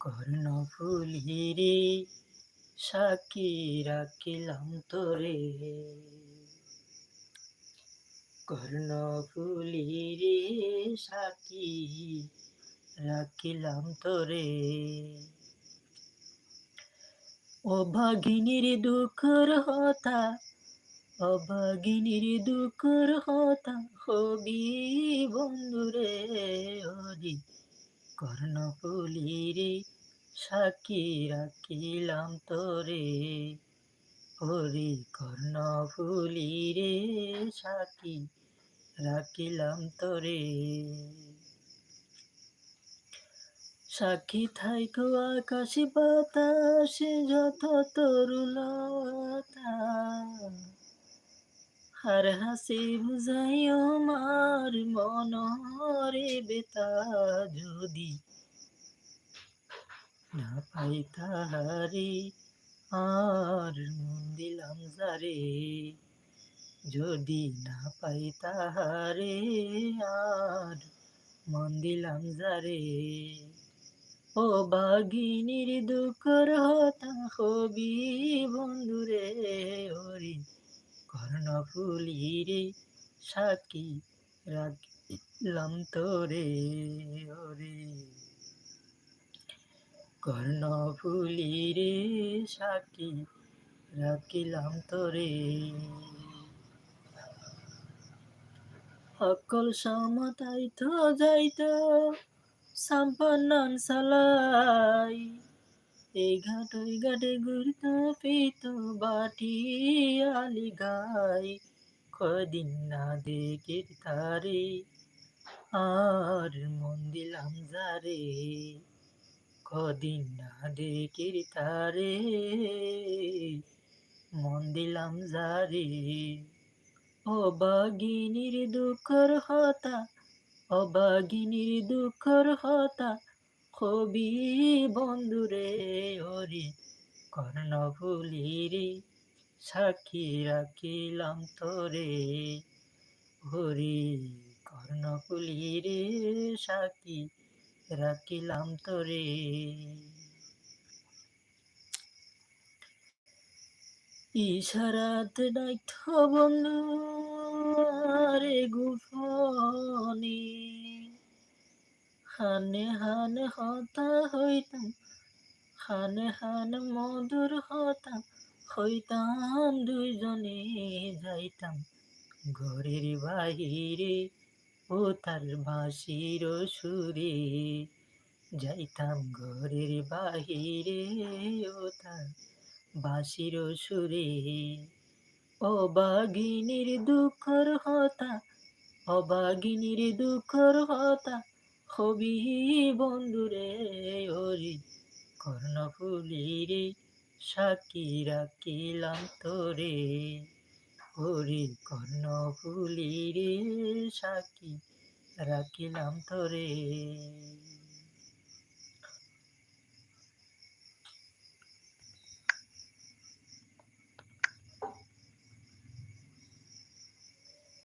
কর্ণফুলি রে সাক্ষী রাখিলাম তোরে। কর্ণফুলি রে সাক্ষী রাখিলাম তোরে। ও অভাগিনীর দুঃখর হতা অভাগিনীর দুঃখর হতা, হবি বন্ধুরে হরি কর্ণফুলি রে সাক্ষী রাখিলাম তোরে। হরি কর্ণফুলি রে সাক্ষী রাখিলাম তোরে। সাক্ষী থাইকো আকাশে বাতাসে যত তরুলতা হার হাসি বুঝাই আমার মনরে বেতা যদি না পাই তাহারে আর মন দিলাম যারে যদি না পাই তাহারে আর মন দিলাম যারে ও বাগিনীর দুঃখর হতা হবি বন্ধুরে ওরে কর্ণফুলি রে সাক্ষী রাখলাম তোরে, ওরে। কর্ণফুলি রে সাক্ষী রাখিলাম তোরে। অকল সমতাইত যাইত সাম্পান্নন সালাই। এই ঘাট ওই ঘাটে ঘুরত পিত বাটি আলি গাই কদিন না দেখে তারে আর মন দিলাম যারে। কদিন না দেখে তারে মন দিলাম যারে। অবাগিনীর দুঃখর হতা অবাগিনীর দুঃখর হতা কবি বন্ধুরে হরি কর্ণফুলি রে সাক্ষী রাখিলাম তোরে। হরি কর্ণফুলি রে সাক্ষী রাখিলাম তোরে। ইশারাত ডাইথ বন্ধু রে গুফনে। হানে হানে হতা হইতাম, হানে হানে মধুর হতাম হইতাম, দুইজনে যাইতাম ঘরের বাহিরে ও তার বাঁশির সুরে। যাইতাম ঘরের বাহিরে ও তার বাঁশির সুরে অবাগিনীর দুঃখর হতা অবাগিনীর দুঃখর হতা হবি বন্ধুরে ওরে কর্ণফুলি রে সাক্ষী রাখিলাম তোরে। ওরে কর্ণফুলি রে সাক্ষী রাখিলাম তোরে।